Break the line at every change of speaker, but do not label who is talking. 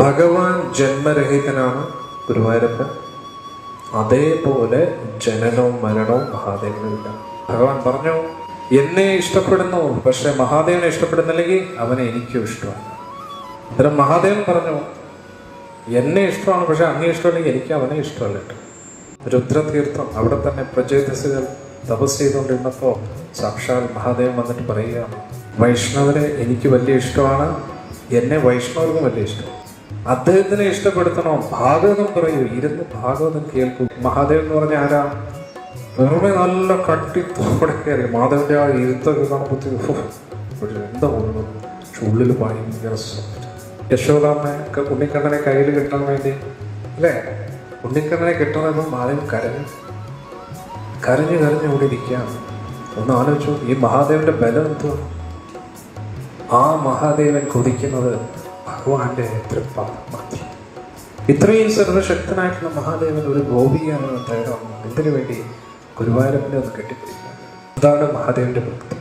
ഭഗവാൻ ജന്മരഹിതനാണ് ഗുരുവായൂരപ്പൻ. അതേപോലെ ജനനവും മരണവും മഹാദേവനില്ല. ഭഗവാൻ പറഞ്ഞു എന്നെ ഇഷ്ടപ്പെടുന്നു പക്ഷെ മഹാദേവനെ ഇഷ്ടപ്പെടുന്നില്ലെങ്കിൽ അവനെ എനിക്കും ഇഷ്ടമാണ് അന്നേരം മഹാദേവൻ പറഞ്ഞു എന്നെ ഇഷ്ടമാണ് പക്ഷെ അങ്ങേ ഇഷ്ടമല്ലെങ്കിൽ എനിക്ക് അവനെ ഇഷ്ടമല്ല രുദ്രതീർത്ഥം അവിടെ തന്നെ പ്രചേതസുകൾ തപസ് ചെയ്തുകൊണ്ടിരുന്നപ്പോൾ സാക്ഷാൽ മഹാദേവൻ വന്നിട്ട് പറയുകയാണ് വൈഷ്ണവരെ എനിക്ക് വലിയ ഇഷ്ടമാണ് എന്നെ വൈഷ്ണവർക്കും വലിയ ഇഷ്ടം അദ്ദേഹത്തിനെ ഇഷ്ടപ്പെടുത്തണോ. ഭാഗവതം പറയൂ. ഇരുന്ന് ഭാഗവതം കേൾക്കൂ. മഹാദേവൻ എന്ന് പറഞ്ഞ ആരാ? വെറുതെ നല്ല കട്ടിത്തോടെ കയറി. മാധവന്റെ ആ ഇരുത്തൊക്കെ കാണുമ്പോഴത്തേക്ക് എന്താ ഉള്ളു പക്ഷെ ഉള്ളിൽ ഭയങ്കര യശോദാമ്മയൊക്കെ ഉണ്ണിക്കണ്ണനെ കയ്യിൽ കിട്ടാൻ വേണ്ടി അല്ലേ? ഉണ്ണിക്കണ്ണനെ കിട്ടണമെന്ന് മാധവൻ കരഞ്ഞു കരഞ്ഞു കരഞ്ഞു കൂടി ഇരിക്കുകയാണ്. ഒന്ന് ആലോചിച്ചു ഈ മഹാദേവന്റെ ബലം എന്തോ ആ മഹാദേവൻ കൊതിക്കുന്നത് ഭഗവാന്റെ തൃപ്പാദം മാത്രം ഇത്രയും സർവശക്തനായിട്ടുള്ള മഹാദേവൻ ഒരു ഗോപിയാണ് തയ്യാറാവുന്നത് ഇതിനു വേണ്ടി ഗുരുവായൂരപ്പനെ ഒന്ന് കെട്ടിപ്പിടിക്കുക അതാണ് മഹാദേവന്റെ ഭക്തി.